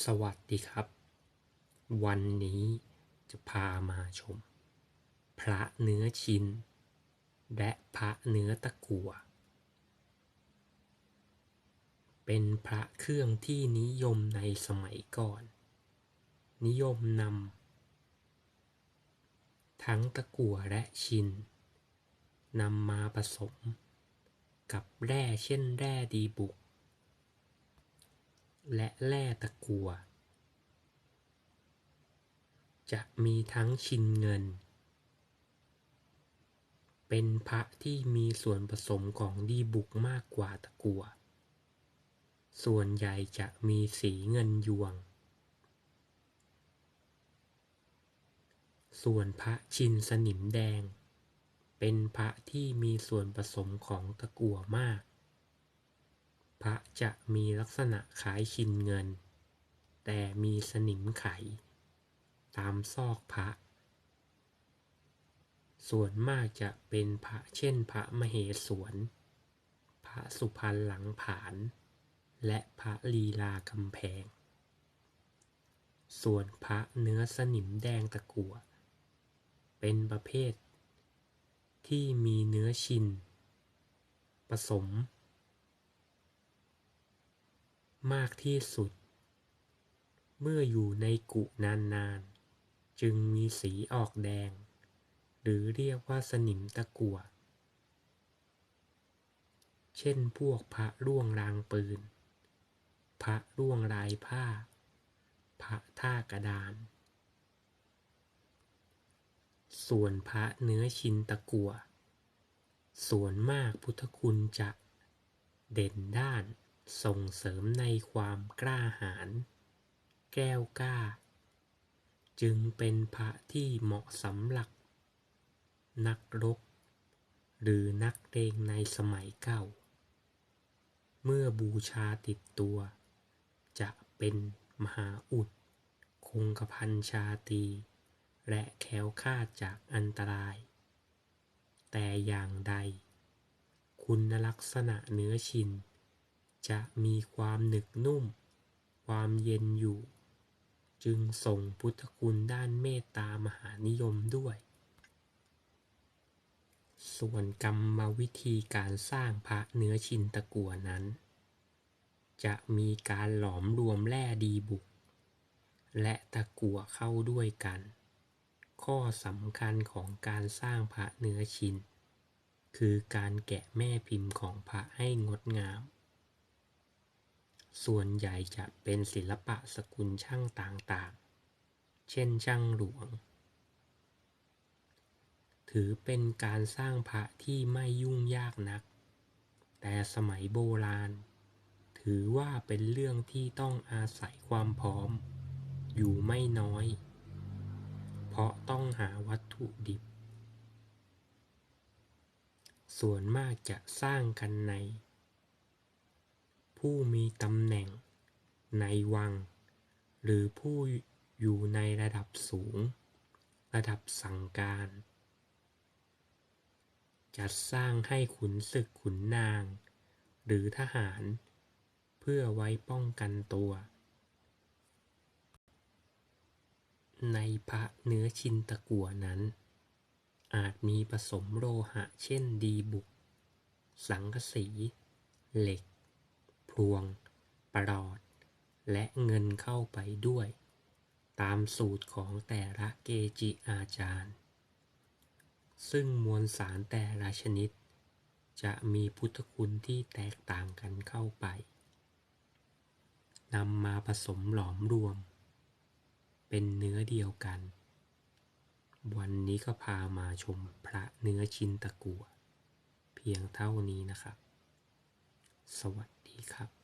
สวัสดีครับ วันนี้จะพามาชม พระเนื้อชินและพระเนื้อตะกัว เป็นพระเครื่องที่นิยมในสมัยก่อน นิยมนำทั้งตะกัวและชินนำมาผสม กับแร่เช่นแร่ดีบุก และแร่ตะกั่วจะมีทั้งชินเงิน เป็นพระที่มีส่วนผสมของดีบุกมากกว่าตะกั่วส่วนใหญ่จะมีสีเงินยวง ส่วนพระชินสนิมแดง เป็นพระที่มีส่วนผสมของตะกั่วมาก พระจะมีลักษณะคล้ายชินเงิน แต่มีสนิมไข ตามซอกพระ ส่วนมากจะเป็นพระเช่นพระมเหสวนพระสุพรรณหลังผาน และพระลีลากำแพง ส่วนพระเนื้อสนิมแดงตะกัว เป็นประเภทที่มีเนื้อชิน ผสม มากที่สุด เมื่ออยู่ในกุนานๆ จึงมีสีออกแดง หรือเรียกว่าสนิมตะกั่วเช่นพวกพระร่วงรางปืน พระร่วงลายผ้า พระท่ากระดาน ส่วนพระเนื้อชินตะกั่วส่วนมากพุทธคุณจะเด่นด้าน ส่งเสริมในความกล้าหาญแก้วกล้า จึงเป็นพระที่เหมาะสำหรับ นักรบ หรือนักเลงในสมัยเก่า เมื่อบูชาติดตัว จะเป็นมหาอุด คงกระพันชาตี และแคล้วคลาดจากอันตราย แต่อย่างใด คุณลักษณะเนื้อชิน จะมีความหนึบนุ่ม ความเย็นอยู่ จึงส่งพุทธคุณด้านเมตตามหานิยมด้วย ส่วนกรรมวิธีการสร้างพระเนื้อชินตะกัวนั้น จะมีการหลอมรวมแร่ดีบุก และตะกัวเข้าด้วยกัน ข้อสำคัญของการสร้างพระเนื้อชินคือการแกะแม่พิมพ์ของพระให้งดงาม ส่วนใหญ่จะเป็นศิลปะสกุลช่างต่างๆ เช่นช่างหลวง ถือเป็นการสร้างพระที่ไม่ยุ่งยากนัก แต่สมัยโบราณ ถือว่าเป็นเรื่องที่ต้องอาศัยความพร้อม อยู่ไม่น้อย เพราะต้องหาวัตถุดิบ ส่วนมากจะสร้างกันใน ผู้มีตำแหน่งในวัง หรือผู้อยู่ในระดับสูง ระดับสั่งการ จัดสร้างให้ขุนศึกขุนนาง หรือทหาร เพื่อไว้ป้องกันตัว ในพระเนื้อชินตะกัวนั้น อาจมีผสมโลหะเช่นดีบุก สังกะสี เหล็ก พวง ปลอด และเงินเข้าไปด้วย ตามสูตรของแต่ละเกจิอาจารย์ ซึ่งมวลสารแต่ละชนิด จะมีพุทธคุณที่แตกต่างกันเข้าไปนำมาผสมหลอมรวม เป็นเนื้อเดียวกัน วันนี้ก็พามาชมพระเนื้อชินตะกัว เพียงเท่านี้นะครับ สวัสดี ดีครับ